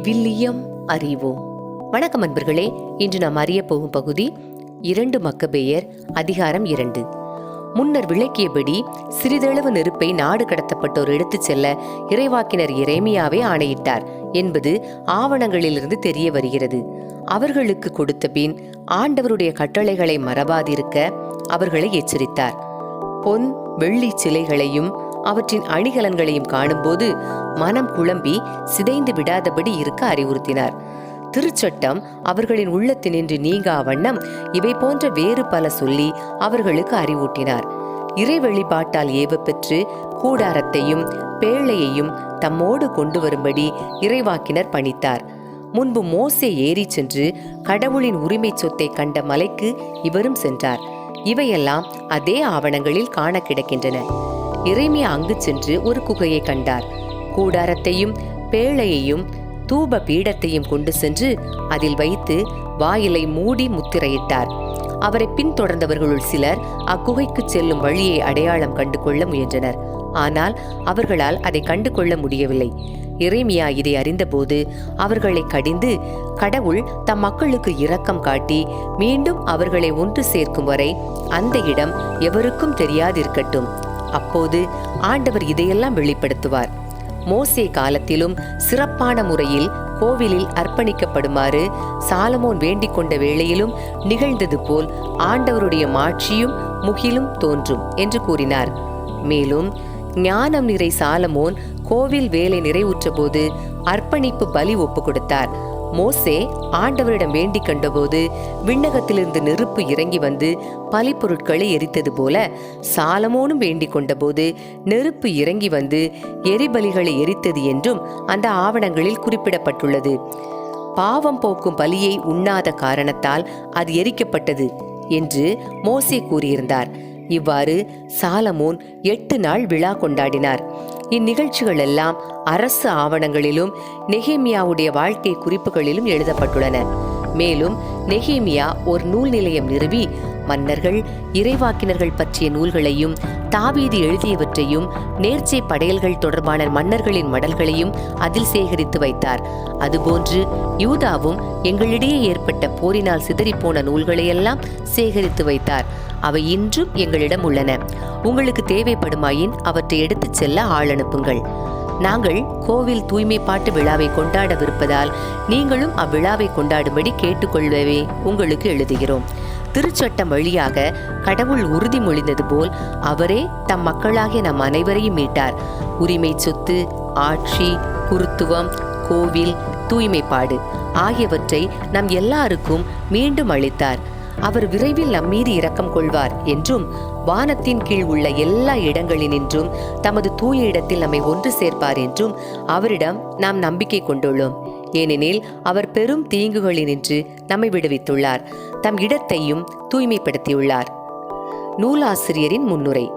விவிலியம் அறிவோம். வணக்கம் அன்பர்களே இன்று நாம் அறிய போகும் பகுதி இரண்டு மக்கபேயர் அதிகாரம் இரண்டு. முன்னர் விளக்கியபடி சிறிதளவு நெருப்பை நாடு கடத்தப்பட்டோர் எடுத்துச் செல்ல இறைவாக்கினர் இறைமையாவே ஆணையிட்டார் என்பது ஆவணங்களிலிருந்து தெரிய வருகிறது. அவர்களுக்கு கொடுத்த பின் ஆண்டவருடைய கட்டளைகளை மறவாதிருக்க அவர்களை எச்சரித்தார். பொன் வெள்ளி சிலைகளையும் அவற்றின் அணிகலன்களையும் காணும்போது மனம் குழம்பி சிதைந்து விடாதபடி இருக்க அறிவுறுத்தினார். திருச்சட்டம் அவர்களின் உள்ளத்தினின்று நீங்கா வண்ணம் இவை போன்ற வேறு பல சொல்லி அவர்களுக்கு அறிவூட்டினார். இறை வழிபாட்டால் ஏவ பெற்று கூடாரத்தையும் பேழையையும் தம்மோடு கொண்டு வரும்படி இறைவாக்கினர் பணித்தார். முன்பு மோசே ஏறி சென்று கடவுளின் உரிமை சொத்தை கண்ட மலைக்கு இவரும் சென்றார். இவையெல்லாம் அதே ஆவணங்களில் காண கிடக்கின்றன. இறைமியா அங்கு சென்று ஒரு குகையை கண்டார். கூடாரத்தையும் பேழையையும் தூப பீடத்தையும் கொண்டு சென்று அதில் வைத்து வாயிலை மூடி முத்திரையிட்டார். அவரை பின்தொடர்ந்தவர்களுள் சிலர் அக்குகைக்கு செல்லும் வழியை அடையாளம் கண்டு கொள்ள முயன்றனர். ஆனால் அவர்களால் அதை கண்டு கொள்ள முடியவில்லை. இறைமியா இதை அறிந்தபோது அவர்களை கடிந்து கடவுள் தம் மக்களுக்கு இரக்கம் காட்டி மீண்டும் அவர்களை ஒன்று சேர்க்கும் வரை அந்த இடம் எவருக்கும் தெரியாதிருக்கட்டும். அப்போது ஆண்டவர் இதையெல்லாம் வெளிப்படுத்துவார். மோசே காலத்திலும் சிறப்பான முறையில் கோவிலில் அர்ப்பணிக்கப்படுமாறு சாலமோன் வேண்டிக் கொண்ட வேளையிலும் நிகழ்ந்தது போல் ஆண்டவருடைய மாட்சியும் முகிலும் தோன்றும் என்று கூறினார். மேலும் ஞானம் நிறை சாலமோன் கோவில் வேலை நிறைவுற்றபோது அர்ப்பணிப்பு பலி ஒப்பு கொடுத்தார். மோசே ஆண்டவரிடம் வேண்டிக் கண்டபோது விண்ணகத்திலிருந்து நெருப்பு இறங்கி வந்து பலிப்பொருட்களை எரித்தது போல சாலமோனும் வேண்டிக் கொண்டபோது நெருப்பு இறங்கி வந்து எரிபலிகளை எரித்தது என்றும் அந்த ஆவணங்களில் குறிப்பிடப்பட்டுள்ளது. பாவம் போக்கும் பலியை உண்ணாத காரணத்தால் அது எரிக்கப்பட்டது என்று மோசே கூறியிருந்தார். இவ்வாறு சாலமோன் எட்டு நாள் விழா கொண்டாடினார். இந்நிகழ்ச்சிகள் எல்லாம் அரசு ஆவணங்களிலும் நெஹேமியாவுடைய வாழ்க்கை குறிப்புகளிலும் எழுதப்பட்டுள்ளன. மேலும் நெஹேமியா ஒரு நூல் நிலையம் நிறுவி மன்னர்கள் இறைவாக்கினர்கள் பற்றிய நூல்களையும் தாவீது எழுதியவற்றையும் நேர்ச்சை படையல்கள் தொடர்பான மன்னர்களின் மடல்களையும் அதில் சேகரித்து வைத்தார். அதுபோன்று யூதாவும் எங்களிடையே ஏற்பட்ட போரினால் சிதறிப்போன நூல்களையெல்லாம் சேகரித்து வைத்தார். அவை இன்றும் எங்களிடம் உள்ளன. உங்களுக்கு தேவைப்படுமாயின் அவற்றை எடுத்துச் செல்ல ஆள் அனுப்புங்கள். நாங்கள் கோவில் தூய்மைப்பாட்டு விழாவை கொண்டாடவிருப்பதால் நீங்களும் அவ்விழாவை கொண்டாடும்படி கேட்டுக்கொள்ளவே உங்களுக்கு எழுதுகிறோம். திருச்சட்டம் வழியாக கடவுள் உறுதிமொழிந்தது போல் அவரே தம் மக்களாகிய நம் அனைவரையும் மீட்டார். உரிமை சொத்து ஆட்சி குருத்துவம் கோவில் தூய்மைப்பாடு ஆகியவற்றை நம் எல்லாருக்கும் மீண்டும் அளித்தார். அவர் விரைவில் நம்மீது இரக்கம் கொள்வார் என்றும் வானத்தின் கீழ் உள்ள எல்லா இடங்களினின்றும் தமது தூய இடத்தில் நம்மை ஒன்று சேர்ப்பார் என்றும் அவரிடம் நாம் நம்பிக்கை கொண்டுள்ளோம். ஏனெனில் அவர் பெரும் தீங்குகளினின்று நம்மை விடுவித்துள்ளார். தம் இடத்தையும் தூய்மைப்படுத்தியுள்ளார். நூலாசிரியரின் முன்னுரை.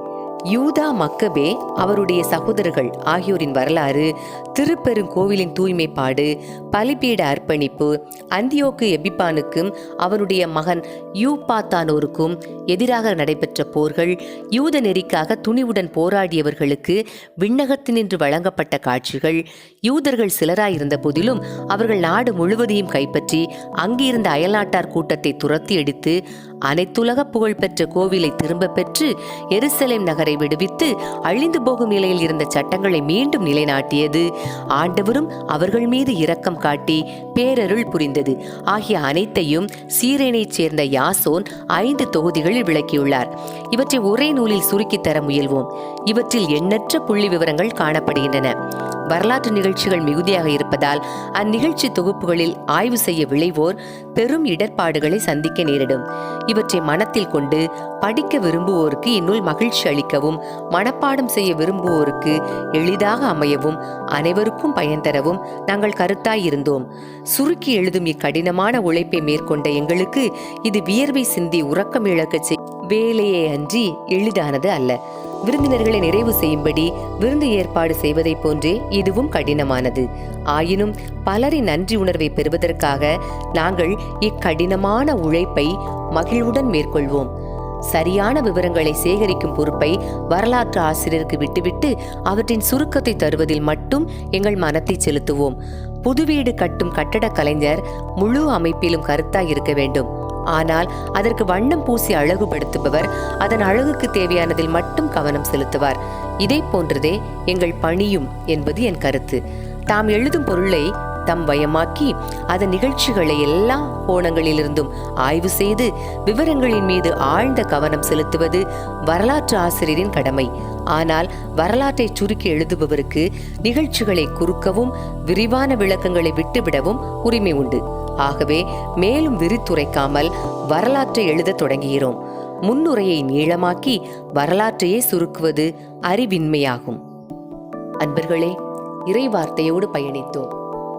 யூதா மக்கபே அவருடைய சகோதரர்கள் ஆகியோரின் வரலாறு திருப்பெருங்கோவிலின் தூய்மைப்பாடு பலிபீட அர்ப்பணிப்பு அந்தியோக்கு எபிப்பானுக்கும் அவனுடைய மகன் யூபாத்தானோருக்கும் எதிராக நடைபெற்ற போர்கள் யூத நெறிக்காக துணிவுடன் போராடியவர்களுக்கு விண்ணகத்தினின்று வழங்கப்பட்ட காட்சிகள் யூதர்கள் சிலராயிருந்த போதிலும் அவர்கள் நாடு முழுவதையும் கைப்பற்றி அங்கிருந்த அயல்நாட்டார் கூட்டத்தை துரத்தி அடித்து அனைத்துலக புகழ்பெற்ற கோவிலை திரும்ப பெற்று எருசலேம் நகரை விடுவித்து அழிந்து போகும் நிலையில் இருந்த சட்டங்களை மீண்டும் நிலைநாட்டியது. ஆண்டவரும் அவர்கள் மீது இரக்கம் காட்டி பேரருள் புரிந்தது. ஆகிய அனைத்தையும் சீரேனைச் சேர்ந்த யாசோன் ஐந்து தொகுதிகளில் விளக்கியுள்ளார். இவற்றை ஒரே நூலில் சுருக்கித் தர முயல்வோம். இவற்றில் எண்ணற்ற புள்ளி விவரங்கள் காணப்படுகின்றன. வரலாற்று நிகழ்ச்சிகள் மிகுதியாக இருப்பதால் அந்நிகழ்ச்சி தொகுப்புகளில் ஆய்வு செய்ய விளைவோர் பெரும் இடர்பாடுகளை சந்திக்க நேரிடும். இவற்றை மனத்தில் கொண்டு படிக்க விரும்புவோருக்கு இந்நூல் மகிழ்ச்சி அளிக்கவும் மனப்பாடம் செய்ய விரும்புவோருக்கு எளிதாக அமையவும் அனைவருக்கும் பயன் தரவும் நாங்கள் கருத்தாயிருந்தோம் சுருக்கி எழுதும் இக்கடினமான உழைப்பை மேற்கொண்ட எங்களுக்கு இது வியர்வை சிந்தி உறக்கம் இழக்கச் வேலையே அன்றி எளிதானது அல்ல. விருந்தினர்களை நிறைவு செய்யும்படி விருந்து ஏற்பாடு செய்வதைப் போன்றே இதுவும் கடினமானது. ஆயினும் பலரின் நன்றி உணர்வை பெறுவதற்காக நாங்கள் இக்கடினமான உழைப்பை மகிழ்வுடன் மேற்கொள்வோம். சரியான விவரங்களை சேகரிக்கும் பொறுப்பை வரலாற்று ஆசிரியருக்கு விட்டுவிட்டு அவற்றின் சுருக்கத்தை தருவதில் மட்டும் எங்கள் மனத்தை செலுத்துவோம். புது வீடு கட்டும் கட்டடக் கலைஞர் முழு அமைப்பிலும் கருத்தாய் இருக்க வேண்டும். ஆனால் அதற்கு வண்ணம் பூசி அழகுபடுத்துபவர் அதன் அழகுக்கு தேவையானதில் மட்டும் கவனம் செலுத்துவார். இதை போன்றதே எங்கள் பணியும் என்பது என் கருத்து. தாம் எழுதும் பொருளை தம் வயமாக்கி அதன் நிகழ்ச்சிகளை எல்லா கோணங்களிலிருந்தும் ஆய்வு செய்து விவரங்களின் மீது ஆழ்ந்த கவனம் செலுத்துவது வரலாற்று ஆசிரியரின் கடமை. ஆனால் வரலாற்றை சுருக்கி எழுதுபவருக்கு நிகழ்ச்சிகளை குறுக்கவும் விரிவான விளக்கங்களை விட்டுவிடவும் உரிமை உண்டு. ஆகவே மேலும் விரித்துரைக்காமல் வரலாற்றை எழுதத் தொடங்குகிறோம். முன்னுரையை நீளமாக்கி வரலாற்றையே சுருக்குவது அறிவின்மையாகும். அன்பர்களே இறைவார்த்தையோடு பயணித்தோம்.